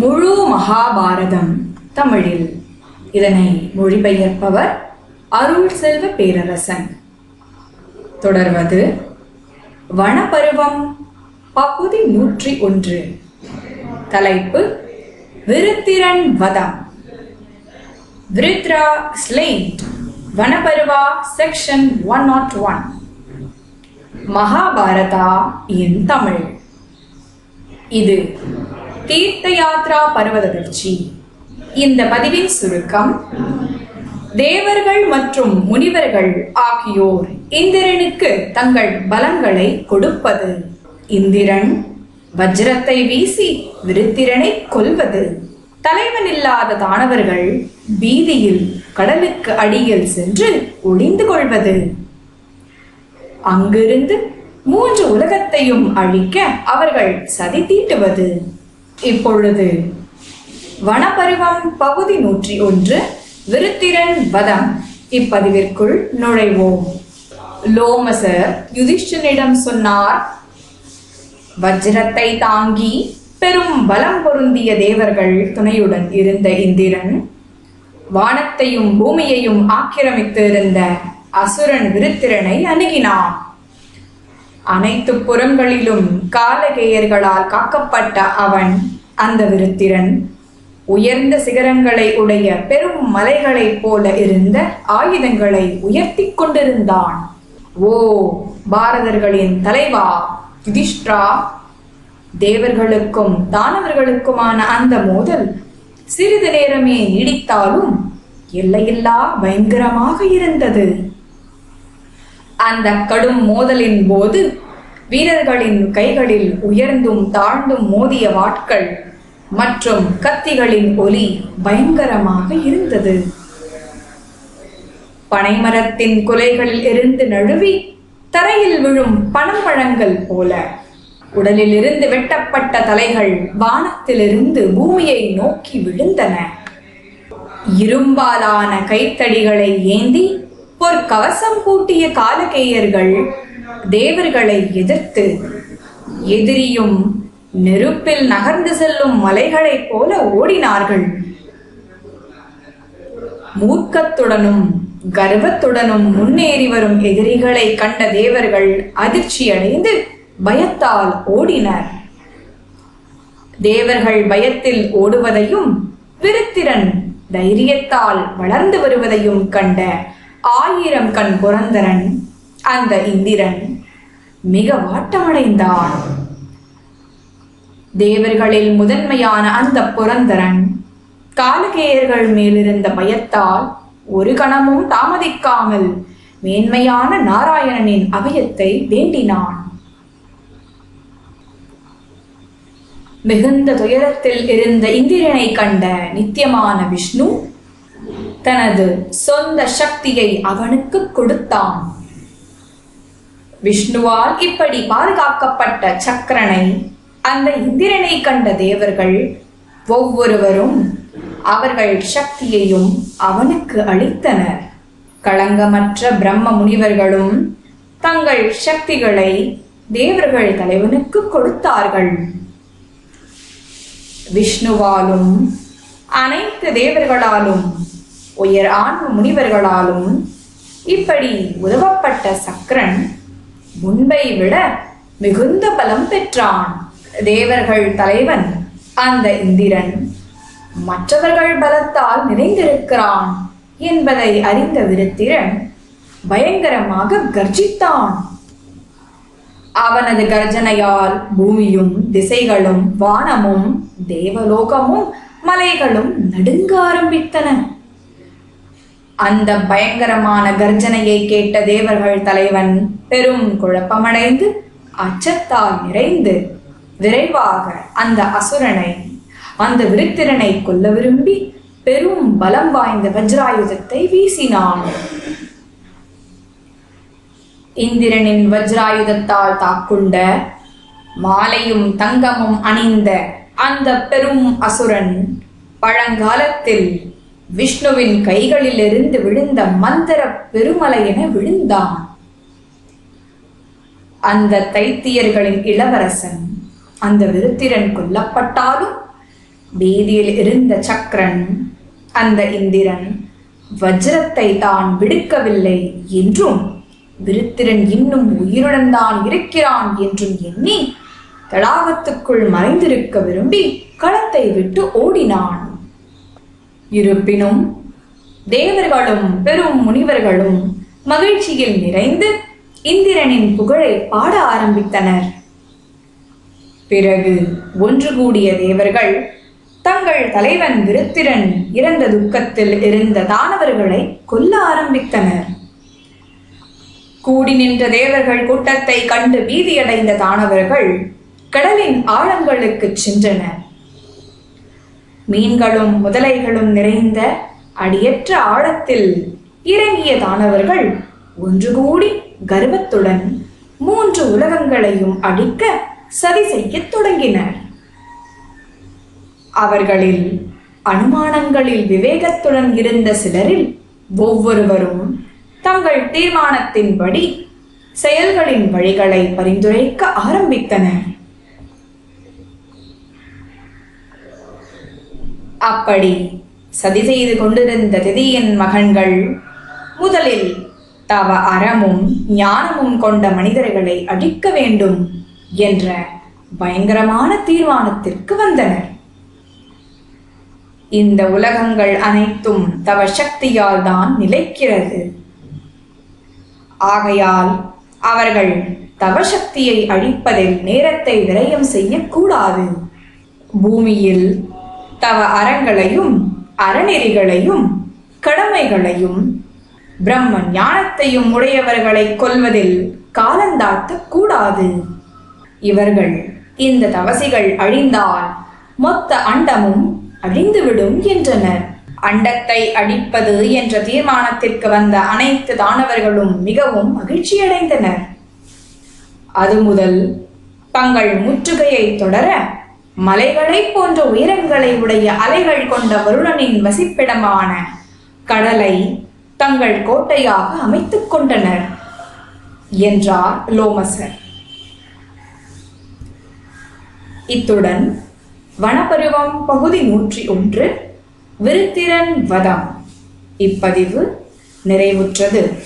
முழு மகாபாரதம் தமிழில். இதனை மொழிபெயர்ப்பவர் அருள் செல்வ பேரரசன். தொடர்வது வனப்பருவம் பகுதி நூற்றி ஒன்று. தலைப்பு விருத்திரன் வதம். Vritra slain Vanaparva section one not one. Mahabharata in Tamil. இது தீர்த்த யாத்ரா பர்வதர்ச்சி இந்த பதிவின் சுருக்கம் தேவர்கள் மற்றும் முனிவர்கள் ஆகியோர் இந்திரனுக்கு தங்கள் பலங்களை கொடுப்பது. இந்திரன் வஜ்ரத்தை வீசி விருத்திரனை கொல்வது. தலைவன் இல்லாத தானவர்கள் பீதியில் கடலுக்கு அடியில் சென்று ஒளிந்து கொள்வது. அங்கிருந்து மூன்று உலகத்தையும் அழிக்க அவர்கள் சதி தீட்டுவது. இப்பொழுது வனப்பருவம் பகுதி நூற்றி ஒன்று விருத்திரன் வதம். இப்பதிவிற்குள் நுழைவோம். லோமசர் யுதிஷ்டனிடம் சொன்னார் வஜ்ரத்தை தாங்கி பெரும் பலம் பொருந்திய தேவர்கள் துணையுடன் இருந்த இந்திரன் வானத்தையும் பூமியையும் ஆக்கிரமித்து இருந்த அசுரன் விருத்திரனை அணுகினான். அனைத்து புறங்களிலும் காலகேயர்களால் காக்கப்பட்ட அவன் அந்த விருத்திரன் உயர்ந்த சிகரங்களை உடைய பெரும் மலைகளைப் போல இருந்த ஆயுதங்களை உயர்த்தி கொண்டிருந்தான். ஓ பாரதர்களின் தலைவா யுதிஷ்டிரா தேவர்களுக்கும் தானவர்களுக்குமான அந்த மோதல் சிறிது நேரமே நீடித்தாலும் எல்லையில்லா பயங்கரமாக இருந்தது. அந்த கடும் மோதலின் போது வீரர்களின் கைகளில் உயர்ந்தும் தாழ்ந்தும் மோதிய வாட்கள் மற்றும் கத்திகளின் ஒலி பயங்கரமாக இருந்தது. பனைமரத்தின் குலைகளில் இருந்து நழுவி தரையில் விழும் பனம்பழங்கள் போல உடலில் இருந்து வெட்டப்பட்ட தலைகள் வானத்திலிருந்து பூமியை நோக்கி விழுந்தன. இரும்பாலான கைத்தடிகளை ஏந்தி ஒரு கவசம் பூட்டிய காலகேயர்கள் தேவர்களை எதிர்த்து எதிரியும் நெருப்பில் நகர்ந்து செல்லும் மலைகளைப் போல ஓடினார்கள். மூர்க்கத்துடனும் கர்வத்துடனும் முன்னேறி வரும் எதிரிகளை கண்ட தேவர்கள் அதிர்ச்சியடைந்து பயத்தால் ஓடினர். தேவர்கள் பயத்தில் ஓடுவதையும் விருத்திரன் தைரியத்தால் வளர்ந்து வருவதையும் கண்ட ஆயிரம் கண் புரந்தரன் அந்த இந்திரன். மிக வாட்டமடைந்தான் தேவர்களில் முதன்மையான அந்த புரந்தரன் காலகேயர்கள் மேலிருந்த பயத்தால் ஒரு கணமும் தாமதிக்காமல் மேன்மையான நாராயணனின் அபயத்தை வேண்டினான். மிகுந்த துயரத்தில் இருந்த இந்திரனை கண்ட நித்தியமான விஷ்ணு தனது சொந்த சக்தியை அவனுக்கு கொடுத்தான். விஷ்ணுவால் இப்படி பாதுகாக்கப்பட்ட சக்கரனை அந்த இந்திரனை கண்ட தேவர்கள் ஒவ்வொருவரும் அவர்கள் சக்தியையும் அவனுக்கு அளித்தனர். களங்கமற்ற பிரம்ம முனிவர்களும் தங்கள் சக்திகளை தேவர்கள் தலைவனுக்கு கொடுத்தார்கள். விஷ்ணுவாலும் அனைத்து தேவர்களாலும் உயர் ஆன்ம முனிவர்களாலும் இப்படி உதவப்பட்ட சக்கரன் முன்பை விட மிகுந்த பலம் பெற்றான். தேவர்கள் தலைவன் அந்த இந்திரன். மற்றவர்கள் பலத்தால் நிறைந்திருக்கிறான் என்பதை அறிந்த விருத்திரன் பயங்கரமாக கர்ஜித்தான். அவனது கர்ஜனையால் பூமியும் திசைகளும் வானமும் தேவலோகமும் மலைகளும் நடுங்க ஆரம்பித்தன. அந்த பயங்கரமான கர்ஜனையை கேட்ட தேவர்கள் தலைவன் பெரும் குழப்பமடைந்து அச்சத்தால் நிறைந்து விரைவாக அந்த அசுரனை அந்த விருத்திரனை கொல்ல விரும்பி பெரும் பலம் வாய்ந்த வஜ்ராயுதத்தை வீசினான். இந்திரனின் வஜ்ராயுதத்தால் தாக்குண்ட மாலையும் தங்கமும் அணிந்த அந்த பெரும் அசுரன் பழங்காலத்தில் விஷ்ணுவின் கைகளிலிருந்து விழுந்த மந்திர பெருமலை என விழுந்தான். அந்த தைத்தியர்களின் இளவரசன் அந்த விருத்திரன் கொல்லப்பட்டாலும் வீதியில் இருந்த சக்கரன் அந்த இந்திரன் வஜ்ரத்தை தான் விடுக்கவில்லை என்றும் விருத்திரன் இன்னும் உயிருடன் தான் இருக்கிறான் என்றும் எண்ணி தடாகத்துக்குள் மறைந்திருக்க விரும்பி களத்தை விட்டு ஓடினான். இருப்பினும் தேவர்களும் பெரும் முனிவர்களும் மகிழ்ச்சியில் நிறைந்து இந்திரனின் புகழை பாட ஆரம்பித்தனர். பிறகு ஒன்று கூடிய தேவர்கள் தங்கள் தலைவன் விருத்திரன் இறந்த துக்கத்தில் இருந்த தானவர்களை கொல்ல ஆரம்பித்தனர். கூடி நின்ற தேவர்கள் கூட்டத்தை கண்டு பீதியடைந்த தானவர்கள் கடலின் ஆழங்களுக்கு சென்றனர். மீன்களும் முதலைகளும் நிறைந்த அடியற்ற ஆழத்தில் இறங்கிய தானவர்கள் ஒன்று கூடி கர்வத்துடன் மூன்று உலகங்களையும் அடிக்க சதி செய்யத் தொடங்கினர். அவர்களில் அனுமானங்களில் விவேகத்துடன் இருந்த சிலரில் ஒவ்வொருவரும் தங்கள் தீர்மானத்தின்படி செயல்களின் வழிகளை பரிந்துரைக்க ஆரம்பித்தனர். அப்படி சதி செய்து கொண்டிருந்த திதியின் மகன்கள் முதலில் தவ அறமும் ஞானமும் கொண்ட மனிதர்களை அழிக்க வேண்டும் என்ற பயங்கரமான தீர்மானத்திற்கு வந்தனர். இந்த உலகங்கள் அனைத்தும் தவ சக்தியால் தான் நிலைக்கிறது. ஆகையால் அவர்கள் தவசக்தியை அழிப்பதில் நேரத்தை விரயம் செய்யக்கூடாது. பூமியில் தவ அறங்களையும் அறநெறிகளையும் கடமைகளையும் பிரம்ம ஞானத்தையும் உடையவர்களை கொல்வதில் காலந்தாழ்த்தக் கூடாது. இவர்கள் இந்த தவசிகள் அழிந்தால் மொத்த அண்டமும் அழிந்துவிடும் என்றனர். அண்டத்தை அழிப்பது என்ற தீர்மானத்திற்கு வந்த அனைத்து தானவர்களும் மிகவும் மகிழ்ச்சியடைந்தனர். அது முதல் தங்கள் முற்றுகையை தொடர மலைகளைப் போன்ற உயரங்களை உடைய அலைகள் கொண்ட வருணனின் வசிப்பிடமான கடலை தங்கள் கோட்டையாக அமைத்துக் கொண்டனர் என்றார் லோமசர். இத்துடன் வனப்பருவம் பகுதி நூற்றி ஒன்று விருத்திரன் வதம். இப்பதிவு நிறைவுற்றது.